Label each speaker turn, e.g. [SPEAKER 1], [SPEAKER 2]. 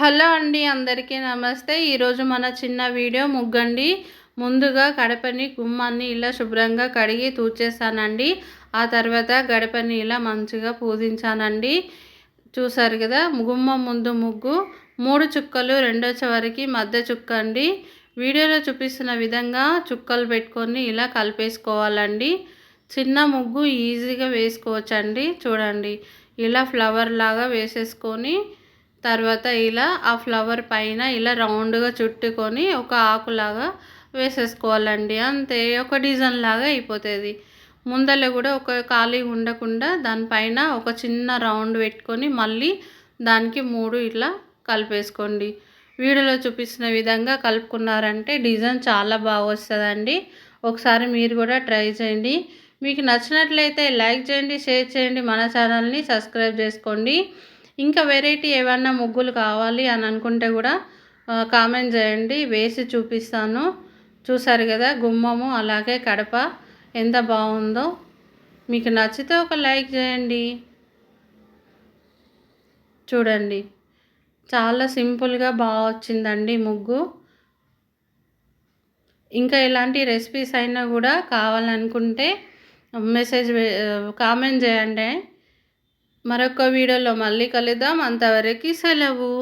[SPEAKER 1] Hello అండి అందరికీ నమస్తే. ఈరోజు మన చిన్న వీడియో ముగ్గండి. ముందుగా గడపని గుమ్మాన్ని ఇలా శుభ్రంగా కడిగి తూచేసానండి ఆ తర్వాత గడపని ఇలా మంచిగా పూజించానండి. చూసారు కదా గుమ్మం ముందు ముగ్గు మూడు చుక్కలు రెండో చివరికి మధ్య చుక్క అండి. వీడియోలో చూపిస్తున్న విధంగా చుక్కలు పెట్టుకొని ఇలా కలిపేసుకోవాలండి. చిన్న ముగ్గు ఈజీగా వేసుకోవచ్చండి. చూడండి ఇలా ఫ్లవర్ లాగా వేసేసుకొని తర్వాత ఇలా ఆ ఫ్లవర్ పైన ఇలా రౌండ్గా చుట్టుకొని ఒక ఆకులాగా వేసేసుకోవాలండి. అంతే ఒక డిజైన్ లాగా అయిపోతుంది. ముందల కూడా ఒక ఖాళీ ఉండకుండా దానిపైన ఒక చిన్న రౌండ్ పెట్టుకొని మళ్ళీ దానికి మూడు ఇట్లా కలిపేసుకోండి. వీడియోలో చూపిస్తున్న విధంగా కలుపుకున్నారంటే డిజైన్ చాలా బాగా వస్తుందండి. ఒకసారి మీరు కూడా ట్రై చేయండి. మీకు నచ్చినట్లయితే లైక్ చేయండి షేర్ చేయండి మన ఛానల్ని సబ్స్క్రైబ్ చేసుకోండి. ఇంకా వెరైటీ ఏమన్నా ముగ్గులు కావాలి అని అనుకుంటే కూడా కామెంట్ చేయండి. వేసి చూపిస్తాను. చూసారు కదా గుమ్మము అలాగే కడప ఎంత బాగుందో. మీకు నచ్చితే ఒక లైక్ చేయండి. చూడండి చాలా సింపుల్గా బాగా వచ్చిందండి ముగ్గు. ఇంకా ఎలాంటి రెసిపీస్ అయినా కూడా కావాలనుకుంటే మెసేజ్ కామెంట్ చేయండి. మరొక వీడియోలో మళ్ళీ కలుద్దాం. అంతవరకు సెలవు.